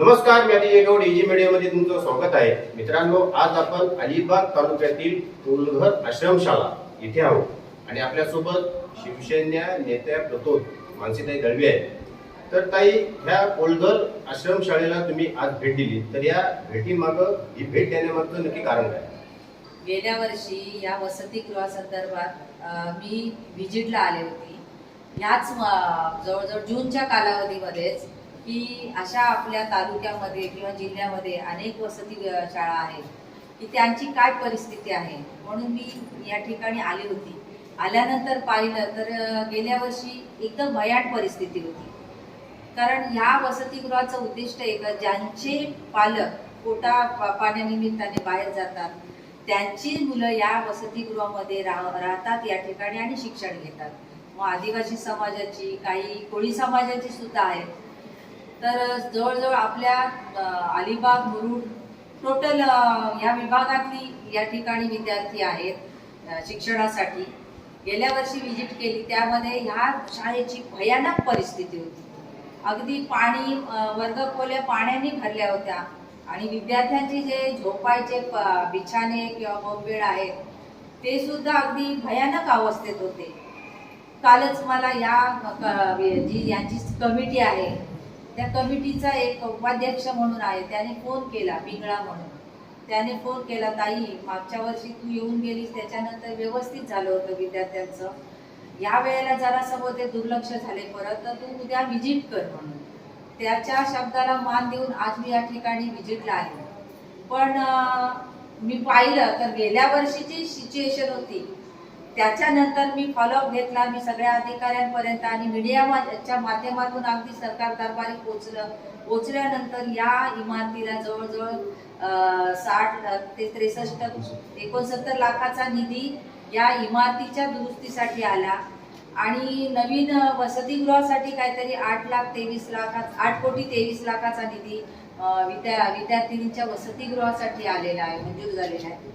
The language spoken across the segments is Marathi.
नमस्कार मी आधी गौड इजी मीडियामध्ये तुमचं स्वागत आहे. मित्रांनो आज आपण अलिबाग तालुक्यातील टोलघर आश्रमशाला इथे आहोत. आणि आपल्यासोबत शिवसेना नेत्या प्रतोद मानसीताई दळवी आहे तर ताई ह्या टोलघर आश्रमशाळेला तुम्ही आज भेट दिली. तर या भेटीमागं ही भेट देण्यामागचं नक्की कारण काय? गेल्या वर्षी या वसतिगृहासंदर्भात अ, मी व्हिजिटला आले होती. ह्याच जवळजवळ जूनच्या कालावधीमध्येच की अशा आपल्या तालुक्यामध्ये किंवा जिल्ह्यामध्ये अनेक वसती शाळा आहेत की त्यांची काय परिस्थिती आहे? म्हणून मी या ठिकाणी आली होती. आल्यानंतर पाहिलं तर गेल्या वर्षी एकदम भयाट परिस्थिती होती. कारण ह्या वसतिगृहाचं उद्दिष्ट एक ज्यांचे पालक पोटा पा- पाण्यानिमित्ताने बाहेर जातात त्यांची मुलं या वसतिगृहामध्ये राह राहतात या ठिकाणी आणि शिक्षण घेतात. मग आदिवासी समाजाची काही कोळी समाजाची सुद्धा आहेत तर जवळजवळ आपल्या अलिबाग मुरुड टोटल या विभागातली या ठिकाणी विद्यार्थी आहेत शिक्षणासाठी. गेल्या वर्षी व्हिजिट केली त्यामध्ये ह्या शाळेची भयानक परिस्थिती होती. अगदी पाणी वर्गखोल्या पाण्याने भरल्या होत्या आणि विद्यार्थ्यांचे जे झोपायचे प- बिछाने किंवा बोंबेळ आहेत ते सुद्धा अगदी भयानक अवस्थेत होते. कालच मला या क- जी यांची कमिटी आहे त्या कमिटीचा एक उपाध्यक्ष म्हणून आहे. त्याने फोन केला पिंगळा म्हणून. त्याने फोन केला ताई मागच्या वर्षी तू येऊन गेलीस त्याच्यानंतर व्यवस्थित झालं होतं विद्यार्थ्यांचं. या वेळेला जरासं ते दुर्लक्ष झाले. परत तर तू उद्या व्हिजिट कर म्हणून. त्याच्या शब्दाला मान देऊन आज मी या ठिकाणी व्हिजिटला आले पण मी पाहिलं तर गेल्या वर्षीची सिच्युएशन होती. त्याच्यानंतर मी फॉलोअप घेतला. मी सगळ्या अधिकाऱ्यांपर्यंत आणि मीडियाच्या माध्यमातून अगदी सरकार दरबारी पोचलं पोचल्यानंतर या इमारतीला जवळजवळ साठ ते त्रेसष्ट एकोणसत्तर लाखाचा निधी या इमारतीच्या दुरुस्तीसाठी आला. आणि नवीन वसतिगृहासाठी काहीतरी आठ लाख तेवीस लाखात आठ कोटी तेवीस लाखाचा निधी विद्या विद्यार्थिनींच्या वसतिगृहासाठी आलेला आहे मंजूर झालेला आहे.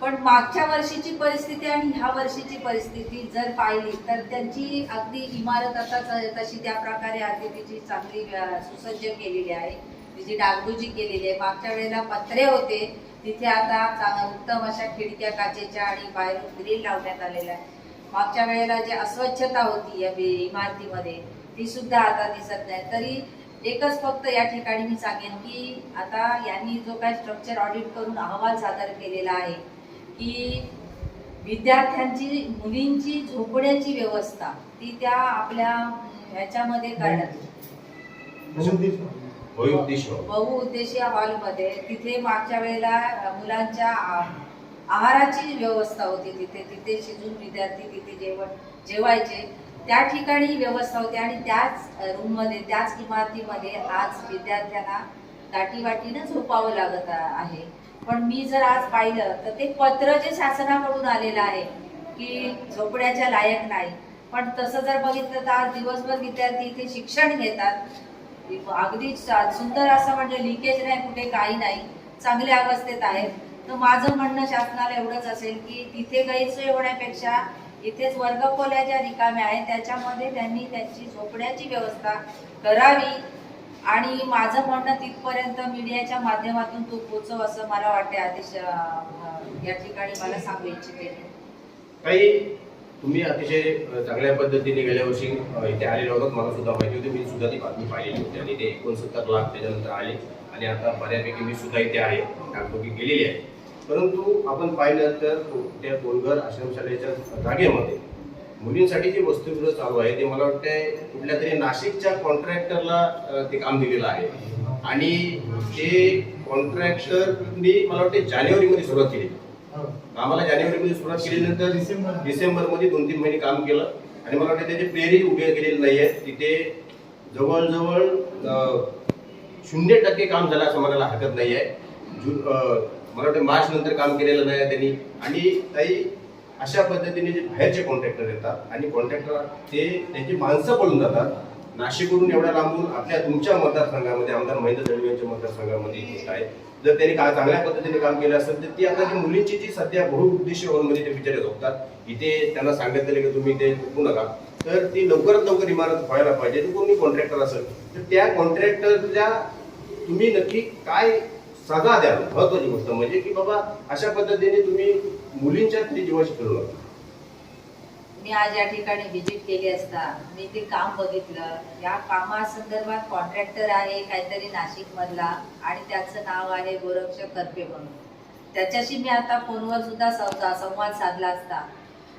पण मागच्या वर्षीची परिस्थिती आणि ह्या वर्षीची परिस्थिती जर पाहिली तर त्यांची अगदी इमारत आता तशी त्या प्रकारे आधी तिची चांगली सुसज्ज केलेली आहे. तिची डागडुजी केलेली आहे. मागच्या वेळेला पत्रे होते. तिथे आता चांग- उत्तम अशा खिडक्या काचेच्या आणि बाहेरून ग्रिल लावण्यात आलेल्या आहे. मागच्या वेळेला जी अस्वच्छता होती या इमारतीमध्ये ती सुद्धा आता दिसत नाही. तरी एकच फक्त या ठिकाणी मी सांगेन की आता यांनी जो काय स्ट्रक्चर ऑडिट करून अहवाल सादर केलेला आहे की विद्यार्थ्यांची मुलींची झोपण्याची व्यवस्था ती त्या आपल्या ह्याच्यामध्ये करण्यात बहुउद्देशीय. हॉलमध्ये तिथे मागच्या वेळेला मुलांच्या आहाराची व्यवस्था होती तिथे तिथे शिजून विद्यार्थी तिथे जेवण जेवायचे. त्या ठिकाणी व्यवस्था होती आणि त्याच रूममध्ये त्याच इमारतीमध्ये आज विद्यार्थ्यांना दाटीवाटीनं झोपावं लागत आहे. पण मी जर आज पाहिलं तर ते पत्र जे शासनाकडून आलेलं आहे की झोपड्याच्या लायक नाही. पण तसं जर बघितलं तर आज दिवसभर विद्यार्थी इथे शिक्षण घेतात. अगदी सुंदर असं म्हणजे लिकेज नाही कुठे काही नाही. चांगल्या अवस्थेत आहेत. तर माझं म्हणणं शासनाला एवढंच असेल की तिथे गैरसोय होण्यापेक्षा इथेच वर्गखोल्या ज्या रिकाम्या आहेत त्याच्यामध्ये त्यांनी त्यांची झोपण्याची व्यवस्था करावी. आणि माझं म्हणणं तिथपर्यंत मीडियाच्या माध्यमातून तो पोचव असं मला वाटते आदेश या ठिकाणी मला सांगू इच्छिते. काही तुम्ही अतिशय चांगल्या पद्धतीने गेल्या वर्षी इथे आलेले होतात मला सुद्धा माहिती होती मी सुद्धा ती बातमी पाहिलेली होती आणि ते एकोणसत्तर लाख त्याच्यानंतर आले आणि आता बऱ्यापैकी मी सुद्धा इथे आहे डागडुगी गेलेली आहे. परंतु आपण पाहिलं तर त्या बोलघर आश्रमशाळेच्या जागेमध्ये मुलींसाठी जे वसतिगृह चालू आहे ते मला वाटतंय कुठल्या तरी नाशिकच्या कॉन्ट्रॅक्टरला ते काम दिलेलं आहे. आणि ते कॉन्ट्रॅक्टरनी मला वाटतं जानेवारीमध्ये सुरुवात केली. आम्हाला जानेवारीमध्ये सुरुवात केल्यानंतर डिसेंबर. डिसेंबरमध्ये दोन तीन महिने काम केलं. आणि मला वाटतं त्याचे पेरी उभे केलेले नाही आहेत. तिथे जवळजवळ शून्य टक्के काम झालं असं म्हणायला हरकत नाही आहे. जून मला वाटतं मार्च नंतर काम केलेलं नाही आहे त्यांनी. आणि काही अशा पद्धतीने जे बाहेरचे कॉन्ट्रॅक्टर येतात आणि कॉन्ट्रॅक्टर ते त्यांची माणसं पळून जातात. नाशिकवरून एवढ्या लांबून आपल्या तुमच्या मतदारसंघामध्ये आमदार महेंद्र दळवी यांच्या मतदारसंघामध्ये येत आहे. जर त्यांनी का चांगल्या पद्धतीने काम केलं असेल तर ती आता जी मुलींची जी सध्या बहुउद्देशीय हॉलमध्ये ते बिचारे झोपतात. इथे त्यांना सांगितलेलं की तुम्ही ते झोपू नका. तर ती लवकरात लवकर इमारत व्हायला पाहिजे. तर कोणी कॉन्ट्रॅक्टर असेल तर त्या कॉन्ट्रॅक्टरला तुम्ही नक्की काय सजा द्याल? महत्वाची गोष्ट म्हणजे की बाबा अशा पद्धतीने तुम्ही मुलींच्या ते जीवाशी खेळू मी आज या ठिकाणी व्हिजिट केली असता मी ते काम बघितलं. या कामासंदर्भात कॉन्ट्रॅक्टर आहे काहीतरी नाशिक मधला आणि त्याचं नाव आहे गोरक्ष करपे म्हणून. त्याच्याशी मी आता फोनवर सुद्धा संवा- संवाद साधला असता.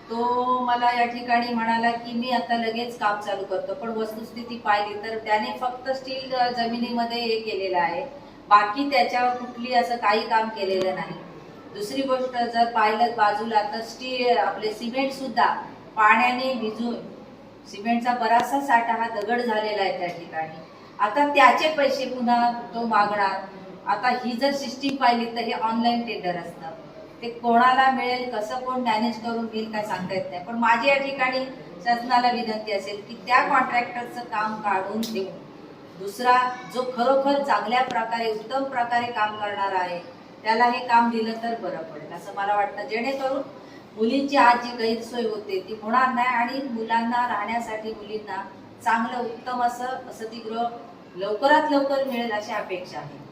तो मला या ठिकाणी म्हणाला की मी आता लगेच काम चालू करतो पण वस्तुस्थिती पाहिली तर त्याने फक्त स्टील जमिनीमध्ये हे केलेलं आहे. बाकी त्याच्यावर कुठली असं काही काम केलेलं नाही. दुसरी गोष्ट जर पाहिलं बाजूला तर स्टी आपले सिमेंट सुद्धा पाण्याने भिजून सिमेंटचा बराचसा साठा हा दगड झालेला आहे त्या ठिकाणी. आता त्याचे पैसे पुन्हा तो मागणार. आता ही जर सिस्टीम पाहिली तर हे ऑनलाईन टेंडर असतं. ते कोणाला मिळेल कसं कोण मॅनेज करून घेईल काय सांगता येत नाही. पण माझी या ठिकाणी शासनाला विनंती असेल की त्या कॉन्ट्रॅक्टरचं काम काढून देऊन दुसरा जो खरोखर चांगल्या प्रकारे उत्तम प्रकारे काम करणार आहे त्याला हे काम दिलं तर बरं पडेल. असं मला वाटतं. जेणेकरून मुलींची आज जी गैरसोय होते ती होणार नाही आणि मुलांना राहण्यासाठी मुलींना चांगलं उत्तम असं वसतिगृह लवकरात लवकर मिळेल अशी अपेक्षा आहे.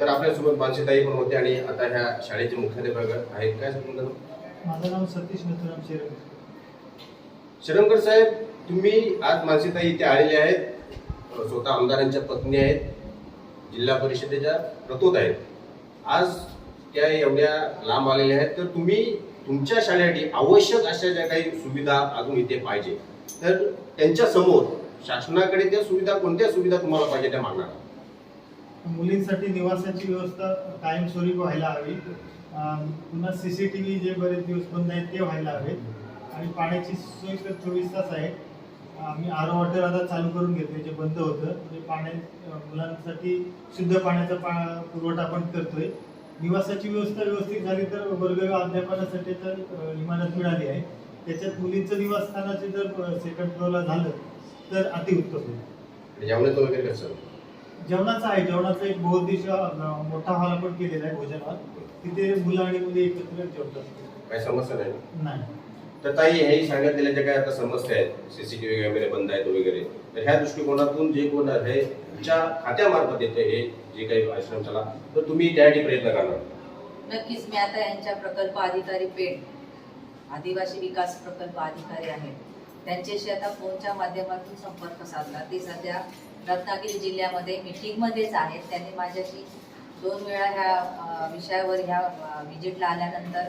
तर आपल्यासोबत मानसीताई पण होते आणि आता ह्या शाळेचे मुख्याध्यापक आहेत. काय? माझं नाव सतीश नथुराम शेरवे शिरमकर साहेब तुम्ही आज मानसीताई इथे आलेले आहेत. स्वतः आमदारांच्या पत्नी आहेत. जिल्हा परिषदेच्या प्रतोत आहेत. आज त्या एवढ्या लांब आलेल्या आहेत तर तुम्ही तुमच्या शाळेसाठी आवश्यक अशा ज्या काही सुविधा अजून इथे पाहिजे तर त्यांच्यासमोर शासनाकडे त्या सुविधा कोणत्या सुविधा तुम्हाला पाहिजे त्या मागणार? मुलींसाठी निवासाची व्यवस्था कायमस्वरूपी व्हायला हवी. पुन्हा C C T V J बरेच दिवस बंद आहेत ते व्हायला हवेत आणि पाण्याची सोय तर चोवीस तास आहे. आम्ही आरो वॉटर आता चालू करून घेतोय जे बंद होतं. म्हणजे पाण्या मुलांसाठी शुद्ध पाण्याचा पा पुरवठा आपण करतोय. निवासाची व्यवस्था व्यवस्थित झाली तर वर्ग अध्यापनासाठी तर इमारत मिळाली आहे. त्याच्यात मुलींचं निवासस्थानाचे जर सेकंड फ्लोअरला झालं तर अतिउत्तम होईल. जेवणाचं वगैरे कसं जेवणाचं आहे. जेवणाचा एक अं, मोठा हॉल आपण केलेला आहे भोजन हॉल. तिथे मुलं आणि मुली एकत्र जेवतात. काही समस्या नाही नाही. तर ताई हे सांगितलेल्या ज्या काय आता समस्या आहेत सीसीटीव्ही कॅमेरे बंद आहेत वगैरे तर ह्या दृष्टिकोनातून जे कोण आहे तुमच्या खात्यामार्फत येते हे जे काही आश्रम चला तर तुम्ही त्यासाठी प्रयत्न करणार. नक्कीच मी आता यांच्या प्रकल्प अधिकारी पेठ आदिवासी विकास प्रकल्प अधिकारी आहेत. त्यांच्याशी आता फोनच्या माध्यमातून संपर्क साधला. ते सध्या रत्नागिरी जिल्ह्यामध्ये मीटिंगमध्येच आहेत. त्यांनी माझ्याशी दोन वेळा ह्या विषयावर ह्या व्हिजिटला आल्यानंतर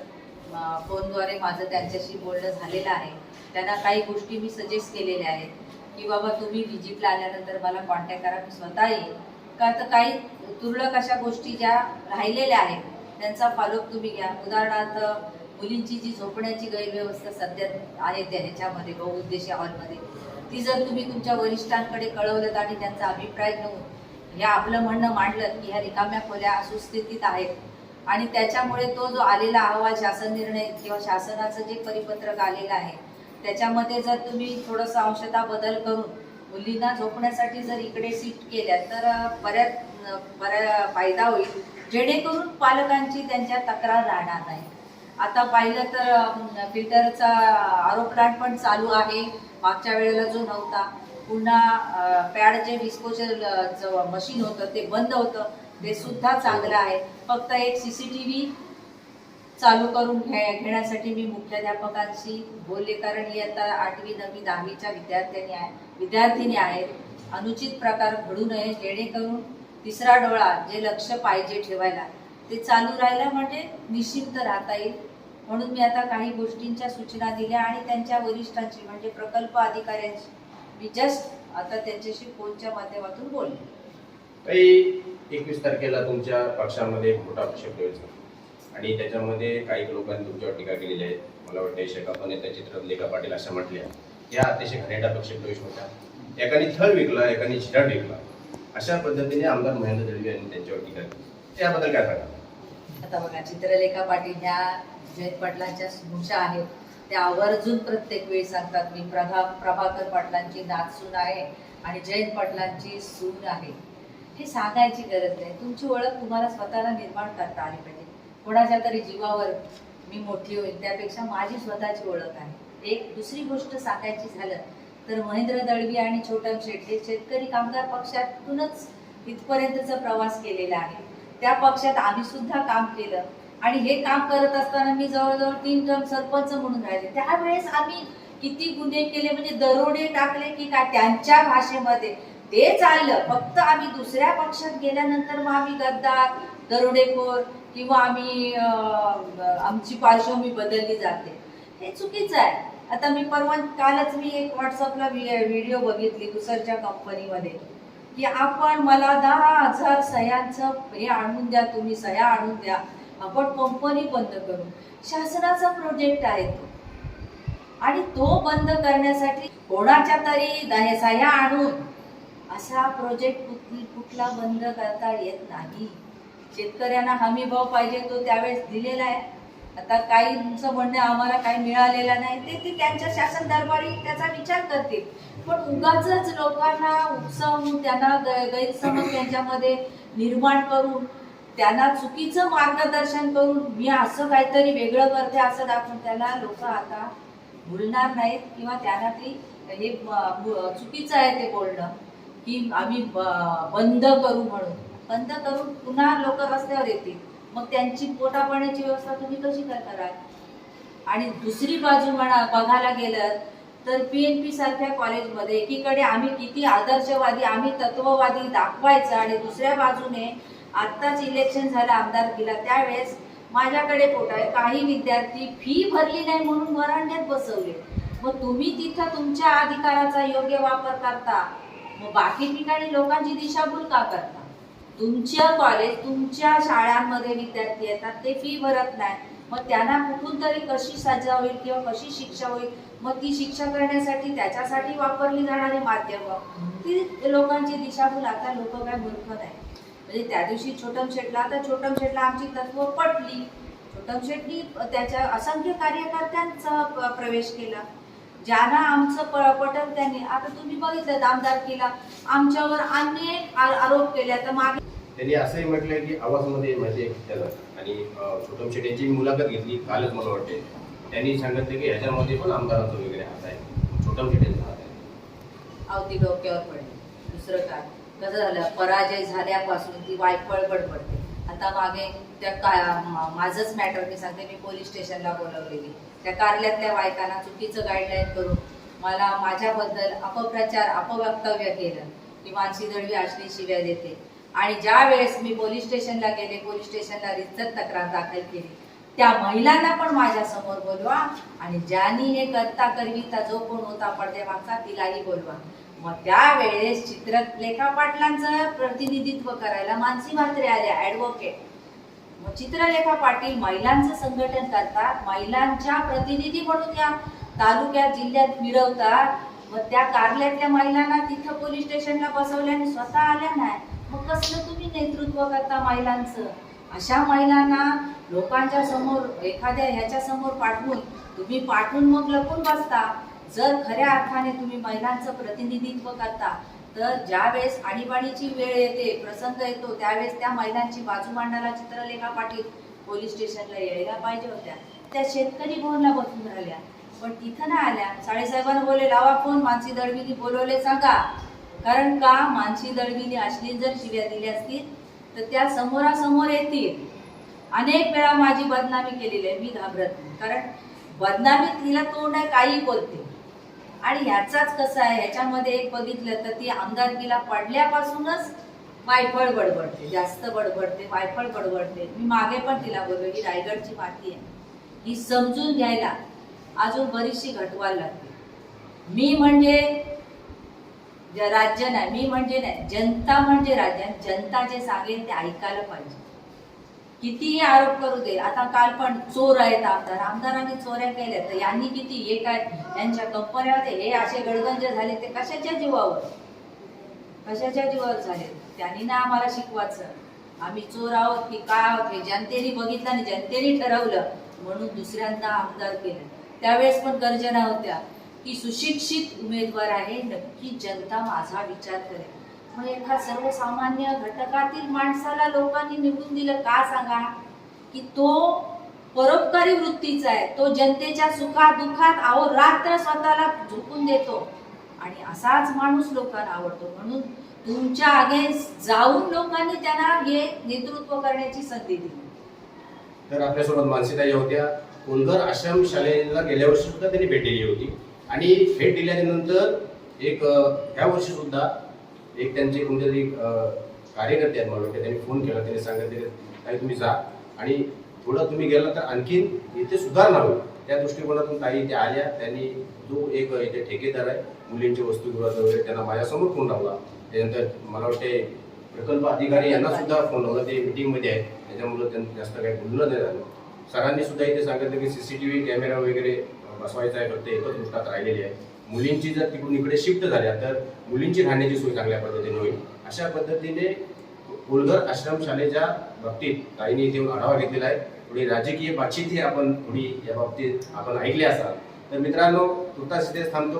फोनद्वारे माझं त्यांच्याशी बोलणं झालेलं आहे. त्यांना काही गोष्टी मी सजेस्ट केलेल्या आहेत की बाबा तुम्ही व्हिजिटला आल्यानंतर मला कॉन्टॅक्ट करा मी स्वतः येईल का तर काही तुरळक अशा गोष्टी ज्या राहिलेल्या आहेत त्यांचा फॉलोअप तुम्ही घ्या. उदाहरणार्थ मुलींची जी झोपण्याची गैरव्यवस्था सध्या आहे त्या ह्याच्यामध्ये बहुउद्देशीय हॉलमध्ये ती जर तुम्ही तुमच्या वरिष्ठांकडे कळवलं आणि त्यांचा अभिप्राय घेऊन हे आपलं म्हणणं मांडलं की ह्या रिकाम्या खोल्या सुस्थितीत आहेत आणि त्याच्यामुळे तो जो आलेला अहवाल शासन निर्णय किंवा शासनाचं जे परिपत्रक आलेलं आहे त्याच्यामध्ये जर तुम्ही थोडंसं अंशतः बदल करून मुलींना झोपण्यासाठी जर इकडे शिफ्ट केल्या तर बऱ्याच बऱ्या फायदा होईल जेणेकरून पालकांची त्यांच्या तक्रार राहणार नाही. आता पाहिलं तर फिल्टरचा आरोप प्लांट पण चालू आहे मागच्या वेळेला जो नव्हता. पुन्हा पॅड जे डिस्पोजल मशीन होतं ते बंद होतं. ते सुद्धा चांगलं आहे. फक्त एक सीसीटीव्ही चालू करून घे घेण्यासाठी मी मुख्याध्यापकांशी बोलले. कारण ही आता आठवी नववी दहावीच्या विद्यार्थ्यांनी आहे विद्यार्थिनी आहेत. अनुचित प्रकार घडू नये जेणेकरून तिसरा डोळा जे लक्ष पाहिजे ठेवायला ते चालू राहिलं म्हणजे निश्चिंत राहता येईल. म्हणून मी आता काही गोष्टींच्या सूचना दिल्या आणि त्यांच्या वरिष्ठांची म्हणजे प्रकल्प अधिकाऱ्यांशी मी जस्ट आता त्यांच्याशी फोनच्या माध्यमातून बोलले. एकवीस तारखेला तुमच्या पक्षामध्ये एक मोठा प्रक्षेप झाला आणि त्याच्यामध्ये काही लोकांनी तुमच्यावर टीका केलेली आहे. मला वाटतं शेकाप नेत्या चित्रलेखा पाटील अशा म्हटल्या या अतिशय घाणेरडा प्रक्षेपवेश होता. एकाने थळ विकला एकाने शिरा विकला. अशा पद्धतीने आमदार महेंद्र दळवी यांनी त्यांच्यावर टीका केली. त्याबद्दल काय सांगा आता बघा चित्रलेखा पाटील ह्या जयंत पाटलांच्या भूषा आहेत. त्या आवर्जून प्रत्येक वेळी सांगतात मी प्रभा प्रभाकर पाटलांची नाचसून आहे आणि जयंत पाटलांची सून आहे. हे सांगायची गरज नाही. तुमची ओळख तुम्हाला स्वतःला निर्माण करता आली पाहिजे. कोणाच्या तरी जीवावर मी मोठी होईल त्यापेक्षा माझी स्वतःची ओळख आहे. एक दुसरी गोष्ट सांगायची झालं तर महेंद्र दळवी आणि छोटम शेठ हे शेतकरी कामगार पक्षातूनच इथपर्यंतचा प्रवास केलेला आहे. त्या पक्षात आम्ही सुद्धा काम केलं आणि हे काम करत असताना मी जवळजवळ तीन टर्म सरपंच म्हणून राहिले. त्यावेळेस आम्ही किती गुन्हे केले म्हणजे दरोडे टाकले की काय? त्यांच्या भाषेमध्ये ते चाललं. फक्त आम्ही दुसऱ्या पक्षात गेल्यानंतर मग आम्ही गद्दार दरोडेखोर किंवा आम्ही आमची पार्श्वभूमी बदलली जाते. हे चुकीचं आहे. आता मी परवा कालच मी एक व्हॉट्सअपला व्हिडिओ बघितली दुसरच्या कंपनीमध्ये. की आपण मला दहा हजार सह्यांचं हे आणून द्या तुम्ही सह्या आणून द्या. आपण कंपनी बंद करू. शासनाचा प्रोजेक्ट आहे तो. आणि तो बंद करण्यासाठी कोणाच्या तरी सह्या आणून असा प्रोजेक्ट कुठला बंद करता येत नाही. शेतकऱ्यांना हमी भाव पाहिजे तो त्यावेळेस दिलेला आहे. आता काही तुमचं म्हणणं आम्हाला काही मिळालेलं नाही ते ते त्यांच्या शासन दरबारी त्याचा विचार करतील. पण उगाच लोकांना उत्सव त्यांना गैरसमज त्यांच्यामध्ये निर्माण करून त्यांना चुकीचं मार्गदर्शन करून मी असं काहीतरी वेगळं करते असं दाखवून त्याला लोक आता भुलणार नाहीत किंवा त्यांना ती हे चुकीचं आहे ते बोलणं. की आम्ही बंद करू म्हणून. बंद करून पुन्हा लोक रस्त्यावर येतील. मग त्यांची पोटापाण्याची व्यवस्था तुम्ही कशी काय कराल? आणि दुसरी बाजू म्हणा बघायला गेलं तर पीएनपी सारख्या कॉलेजमध्ये एकीकडे आम्ही किती आदर्शवादी आम्ही तत्ववादी दाखवायचं आणि दुसऱ्या बाजूने आत्ताच इलेक्शन झालं आमदारकीला त्यावेळेस माझ्याकडे पोट आहे? काही विद्यार्थी फी भरली नाही म्हणून वरांड्यात बसवले. मग तुम्ही तिथं तुमच्या अधिकाराचा योग्य वापर करता. मग बाकी ठिकाणी लोकांची दिशाभूल का करता? तुमच्या कॉलेज तुमच्या शाळांमध्ये विद्यार्थी येतात ते फी भरत नाही. मग त्यांना कुठून तरी कशी सजा होईल किंवा कशी शिक्षा होईल? मग ती शिक्षा करण्यासाठी त्याच्यासाठी वापरली जाणारी माध्यमं. ती लोकांची दिशाभूल आता लोक काय मूर्ख नाही. म्हणजे त्या दिवशी छोटम शेटला आता छोटम शेटला आमची तत्व पटली. छोटम शेटनी त्याच्या असंख्य कार्यकर्त्यांचा प्रवेश केला. ज्यांना आमचं प- पटल त्यांनी. आता तुम्ही बघितलं आमदारकीला आमच्यावर अनेक आरोप केले. आता मागे त्यांनी असंही म्हटलंय की आवाजमध्ये माहिती आहे त्याला. आणि छोटम शेट यांची मुलाखत घेतली कालच मला वाटते. त्यांनी सांगितलं की ह्याच्यामध्ये पण आमदारांचा वगैरे हात आहे. छोटम शेट यांचा हात आहे. अवती डोक्यावर पडली. दुसरं काय? कसं झालं? पराजय झाल्यापासून ती वायफळ पडते. आता मागे त्या का माझंच मॅटर मी सांगते मी पोलीस स्टेशनला बोलवलेली. त्या कारल्यातल्या बायकांना चुकीचं गाईडलाईन करून मला माझ्याबद्दल अपप्रचार अपवक्तव्य केलं. की मानसी दळवी अश्ली शिव्या देते. आणि ज्या वेळेस मी पोलीस स्टेशनला गेले पोलीस स्टेशनला रितसर तक्रार दाखल केली त्या महिलांना पण माझ्यासमोर बोलवा आणि ज्यांनी हे करता करविता जो कोण होता पडद्यामागचा तिलाही बोलवा. मग त्यावेळेस चित्रलेखा पाटलांचं प्रतिनिधित्व करायला मानसी म्हात्रे आल्या ऍडव्होकेट मग चित्रलेखा पाटील महिलांचं संघटन करतात महिलांच्या प्रतिनिधी म्हणून या तालुक्यात जिल्ह्यात मिरवतात. मग त्या कारल्यातल्या महिलांना तिथं पोलीस स्टेशनला बसवल्याने स्वतः आल्या नाही. मग कसलं तुम्ही नेतृत्व करता महिलांचं? अशा महिलांना लोकांच्या समोर एखाद्या ह्याच्या समोर पाठवून तुम्ही पाठवून मग लपून बसता. जर खऱ्या अर्थाने तुम्ही महिलांचं प्रतिनिधित्व करता तर ज्यावेळेस आणीबाणीची वेळ येते प्रसंग येतो त्यावेळेस त्या महिलांची बाजू मांडायला चित्रलेखा पाटील पोलीस स्टेशनला यायला पाहिजे होत्या. त्या शेतकरी भवनला बसून राहिल्या. पण तिथं नाही आल्या. साडेसाहेबांना बोलले लावा फोन मानसी दळवीनी बोलवले सांगा. कारण का? मानसी दळवीने अश्लील जर शिव्या दिल्या असतील तर त्या समोरासमोर येतील. अनेक वेळा माझी बदनामी केलेली आहे. मी घाबरत नाही. कारण बदनामी तिला तोंड आहे काही बोलते. आणि ह्याचाच कसं आहे ह्याच्यामध्ये एक बघितलं तर ती आमदारकीला पडल्यापासूनच वायफळ बडबडते जास्त बडबडते वायफळ बडबडते. मी मागे पण तिला बोललो ही रायगडची माती आहे. ही समजून घ्यायला अजून बरीचशी घटवायला लागते. मी म्हणजे राज्य नाही मी म्हणजे नाही जनता म्हणजे राज्य. जनता जे सांगेल ते ऐकायला पाहिजे. कितीही आरोप करू दे आता काल पण चोर आहेत आमदार. आमदारांनी चोऱ्या केल्या तर यांनी किती? हे काय? यांच्या कंपन्यामध्ये हे असे गडगंज झाले ते कशाच्या जीवावर? कशाच्या जीवावर झाले? त्यांनी ना आम्हाला शिकवायचं. आम्ही चोर आहोत की काय आहोत हे जनतेने बघितलं आणि जनतेने ठरवलं म्हणून दुसऱ्यांदा आमदार केलं. त्यावेळेस पण गर्जना होत्या की सुशिक्षित उमेदवार आहे नक्की जनता माझा विचार करेल. मग एका सर्वसामान्य घटकातील माणसाला लोकांनी निवडून दिलं का सांगा? की तो परोपकारी वृत्तीचा आहे. तो जनतेच्या सुखात दुःखात अहो रात्र स्वतःला झोकून देतो. आणि असाच माणूस लोकांना आवडतो. म्हणून तुमच्या अगेन्स्ट जाऊन लोकांनी त्यांना हे नेतृत्व करण्याची संधी दिली. तर आपल्यासोबत मानसीताई होत्या. कोलघर आश्रम शाळेला गेल्या वर्षी सुद्धा त्यांनी भेट दिली होती. आणि भेट दिल्यानंतर एक ह्या वर्षी सुद्धा एक त्यांचे कोणत्यातरी कार्यकर्ते आहेत मला वाटतं त्यांनी फोन केला त्यांनी सांगितले ताई तुम्ही जा. आणि थोडं तुम्ही गेला तर आणखीन इथे सुधारणा होईल. त्या दृष्टिकोनातून ताई इथे आल्या. त्यांनी जो एक इथे ठेकेदार आहे मुलींच्या वस्तुगृहात वगैरे त्यांना माझ्यासमोर फोन लावला. त्यानंतर मला वाटते प्रकल्प अधिकारी यांना सुद्धा फोन लावला. ते मीटिंगमध्ये आहेत. त्याच्यामुळं त्यांना जास्त काही बोलणं नाही झालं. सरांनी सुद्धा इथे सांगितलं की C C T V camera वगैरे बसवायचा आहे. फक्त एकच गोष्टात राहिलेली आहे. मुलींची जर तिकडून इकडे शिफ्ट झाल्या तर मुलींची राहण्याची सोय चांगल्या पद्धतीने होईल. अशा पद्धतीने पुलघर आश्रम शाळेच्या बाबतीत ताईने इथे आढावा घेतलेला आहे. थोडी राजकीय बातचीतही आपण थोडी या बाबतीत आपण ऐकली असाल. तर मित्रांनो तुर्तास इथेच थांबतो.